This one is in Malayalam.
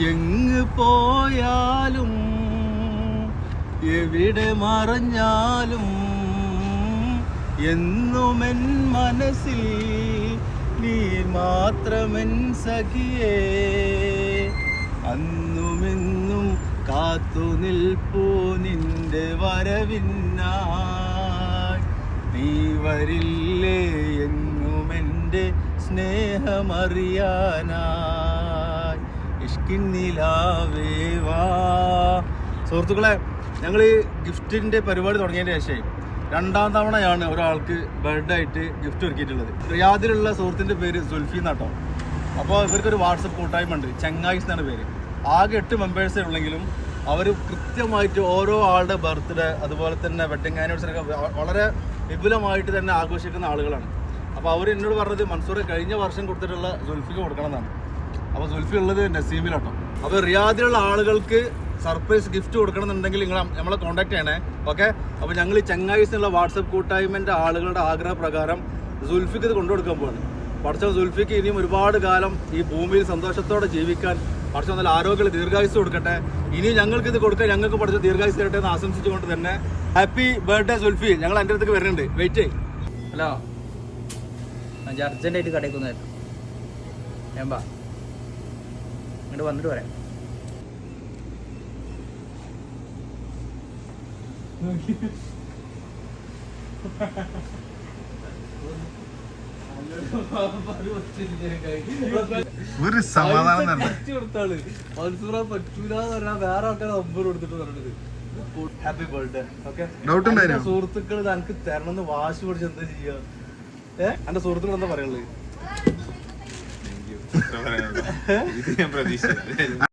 എങ്ങ് പോയാലും എവിടെ മറഞ്ഞാലും എന്നുമെൻ മനസ്സിൽ നീ മാത്രമെൻ സഖിയേ. അന്നുമെന്നും കാത്തു നിൽപ്പൂ നിന്റെ വരവിനായി നീ വരില്ലേ എന്നുമെന്റെ ഇഷ്കിന്നിലാവേവാ സുഹൃത്തുക്കളെ ഞങ്ങൾ ഈ ഗിഫ്റ്റിന്റെ പരിപാടി തുടങ്ങിയതിന് ശേഷം രണ്ടാം തവണയാണ് ഒരാൾക്ക് ബർത്ത്ഡേ ആയിട്ട് ഗിഫ്റ്റ് ഒരുക്കിയിട്ടുള്ളത്. റിയാദിലുള്ള സുഹൃത്തിന്റെ പേര് സുൽഫി എന്നാട്ടോ. അപ്പോൾ ഇവർക്കൊരു വാട്സപ്പ് കൂട്ടായ്മ ഉണ്ട് ചെങ്ങായിസ് എന്നാണ് പേര്. ആകെ എട്ട് മെമ്പേഴ്സേ ഉള്ളെങ്കിലും അവർ കൃത്യമായിട്ട് ഓരോ ആളുടെ ബർത്ത്ഡേ അതുപോലെ തന്നെ വെഡിങ് ആനിവേഴ്സറി വളരെ വിപുലമായിട്ട് തന്നെ ആഘോഷിക്കുന്ന ആളുകളാണ്. അപ്പോൾ അവർ എന്നോട് പറഞ്ഞത് മൻസൂർ കഴിഞ്ഞ വർഷം കൊടുത്തിട്ടുള്ള സുൽഫിക്ക് കൊടുക്കണം എന്നാണ് അപ്പോൾ സുൽഫി ഉള്ളത് നസീമിലാട്ടോ. അപ്പോൾ റിയാദിലുള്ള ആളുകൾക്ക് സർപ്രൈസ് ഗിഫ്റ്റ് കൊടുക്കണം എന്നുണ്ടെങ്കിൽ നിങ്ങൾ നമ്മളെ കോൺടാക്ട് ചെയ്യണേ. ഓക്കെ അപ്പോൾ ഞങ്ങൾ ഈ ചങ്ങായിസ് എന്നുള്ള വാട്സപ്പ് കൂട്ടായ്മന്റെ ആളുകളുടെ ആഗ്രഹപ്രകാരം സുൽഫിക്ക് ഇത് കൊണ്ടുകൊടുക്കാൻ പോവാണ്. പഠിച്ച സുൽഫിക്ക് ഇനിയും ഒരുപാട് കാലം ഈ ഭൂമിയിൽ സന്തോഷത്തോടെ ജീവിക്കാൻ പഠിച്ച നല്ല ആരോഗ്യ ദീർഘായുസ് കൊടുക്കട്ടെ. ഇനി ഞങ്ങൾക്ക് ഇത് കൊടുക്കാൻ ഞങ്ങൾക്ക് പഠിച്ച ദീർഘായുസ് തരട്ടെ എന്ന് ആശംസിച്ചുകൊണ്ട് തന്നെ ഹാപ്പി ബർത്ത്ഡേ സുൽഫി. ഞങ്ങൾ എന്റെ അടുത്തേക്ക് വരുന്നുണ്ട്. Wait hello. ഞാൻ അർജന്റായിട്ട് കടയിൽ കൊന്നായിരുന്നു ഞാൻ ഇങ്ങോട്ട് വന്നിട്ട് പറയാം ഒരു സമാധാനം തന്നെ. കൊടുത്താൾ മൻസൂറ പറ്റൂല എന്ന് പറഞ്ഞാൽ വേറെ ആൾക്കാരെ നമ്പർ കൊടുത്തിട്ട് പറഞ്ഞത്. ഹാപ്പി ബർത്ത്ഡേ ഓക്കെ Doubt ഉണ്ടായിരുന്നോ? സുഹൃത്തുക്കൾ ഇത് എനിക്ക് തരണം എന്ന് വാശി പിടിച്ച് എന്താ ചെയ്യാ? ഏഹ് എന്റെ സുഹൃത്തുക്കൾ എന്താ പറയുള്ളത് ഇത് ഞാൻ പ്രതീക്ഷിച്ചില്ല